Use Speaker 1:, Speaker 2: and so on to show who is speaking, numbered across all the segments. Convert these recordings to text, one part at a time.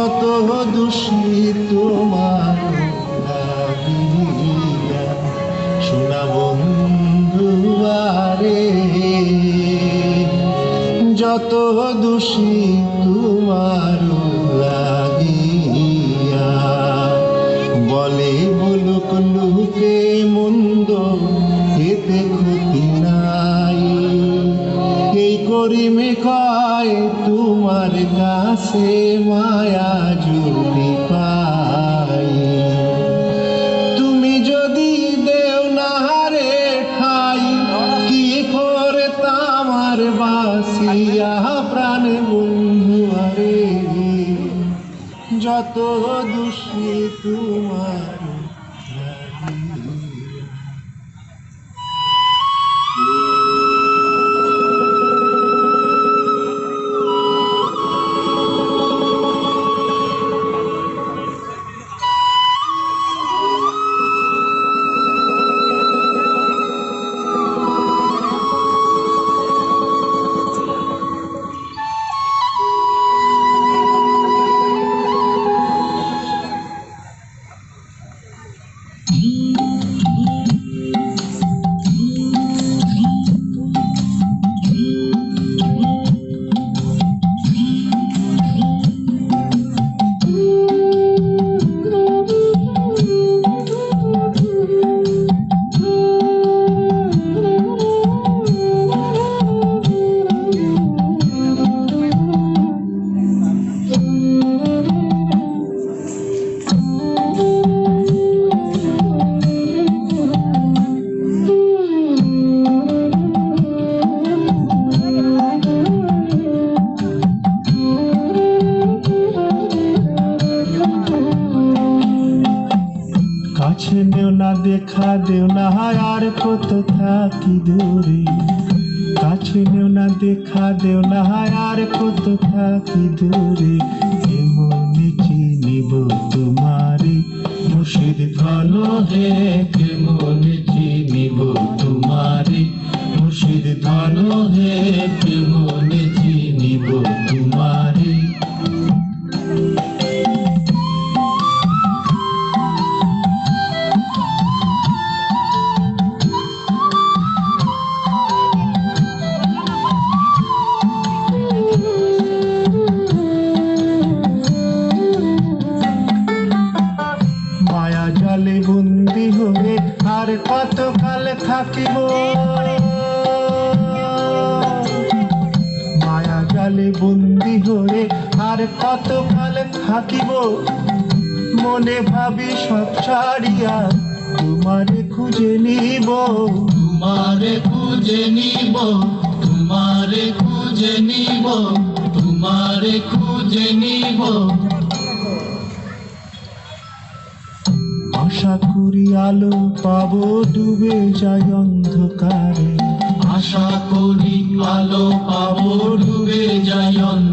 Speaker 1: যত দোষী তোমার শোনা বন্ধু যত দোষী তোমার লাগিয়া বলে বলুক লোকে মন্দ, এতে ক্ষতি নাই। এই করিমে কয় তোমার কাছে মায়া যত দোষী তোমার কাছে নেও না, দেখা দেও না আর কত থাকি দূরে। কাছে নেও না, দেখা দেও না আর কত থাকি দূরে। এমনি চিনিব তোমারে, মুর্শিদ ভালো হে কেমন চিনিব তোমারে, মুর্শিদ ভালো হে কেমন থাকিব মায়া জালে বন্দি হয়ে আর কত কাল থাকিব? মনে ভাবি সব ছাড়িয়া তোমারে খুঁজে নিব।
Speaker 2: তোমারে খুঁজে নিব, তোমারে খুঁজে নিব, তোমারে খুঁজে নিব।
Speaker 1: আশা করি আলো পাব ডুবে যায় অন্ধকারে।
Speaker 2: আশা করি আলো পাব ডুবে যাই অন্ধকারে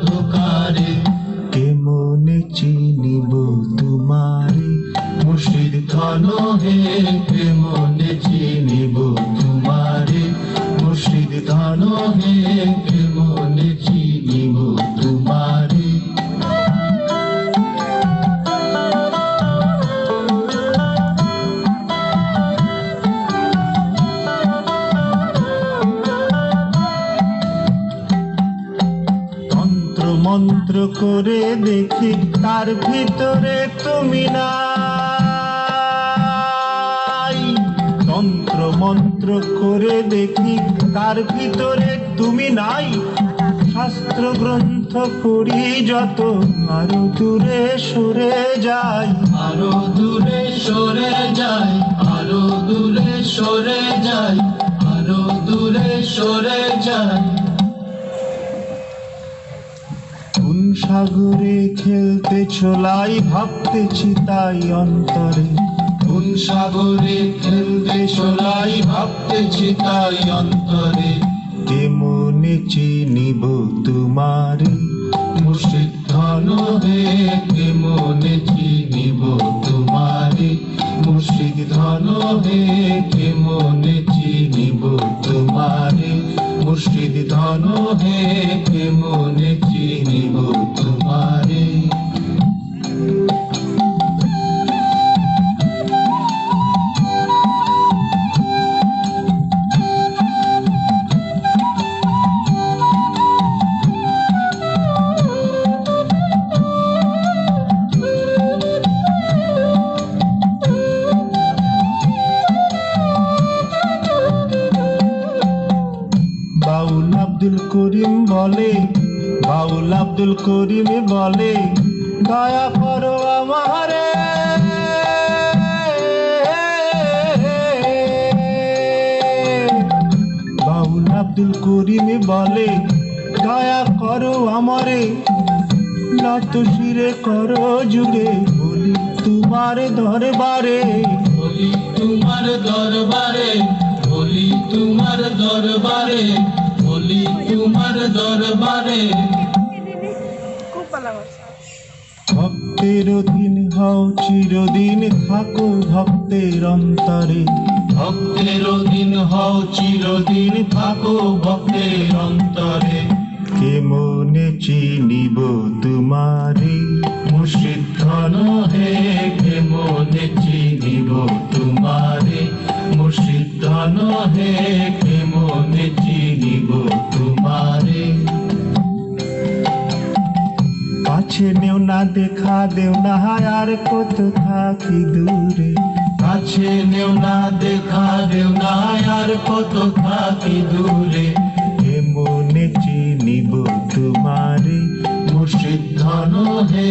Speaker 1: করে দেখি, তার ভিতরে তুমি নাই। তন্ত্র মন্ত্র করে দেখি, তার ভিতরে তুমি নাই। শাস্ত্র গ্রন্থ পড়ি যত, আরও দূরে সরে যাই।
Speaker 2: আরও দূরে সরে যাই, আরও দূরে সরে যাই, আরও দূরে সরে যাই।
Speaker 1: সাগরে খেলতে ছোলাই ভাবতেছি তাই অন্তরে।
Speaker 2: কোন সাগরে খেলতে সোলাই ভাবতেছি তাই অন্তরে।
Speaker 1: কেমনে চিনিব তোমারে?
Speaker 2: মুর্শিদ ধন হে কে মনে চিনিব তোমারে? মুর্শিদ ধন হে মনে চিনিব তোমারে
Speaker 1: আব্দুল করিম বলে, বাউল আব্দুল করিম বলে, দয়া করো আমারে। বাউল আব্দুল করিম বলে, দয়া করো আমারে। নত শিরে করো যুগে, বলি তোমার দরবারে।
Speaker 2: বলি তোমার দরবারে, বলি তোমার দরবারে। তোমার দরবারে।
Speaker 1: ভক্তের দিন হও চিরদিন থাকো ভক্তের অন্তরে।
Speaker 2: ভক্তের দিন হও চিরদিন থাকো ভক্তের অন্তরে।
Speaker 1: কে মনে চিনিব তোমারে?
Speaker 2: মুর্শিদ ধন হে কে মনে চিনিব তোমারে? মুর্শিদ ধন হে
Speaker 1: নেও না দেখা দেও না আর কত থাকি দূরে।
Speaker 2: কাছে নেও না দেখা দেও না আর কত থাকি দূরে।
Speaker 1: কে মনে চিনিব তোমারে
Speaker 2: মুর্শিদ হে মনে চিনিব তোমারে। মুর্শিদ ধন হে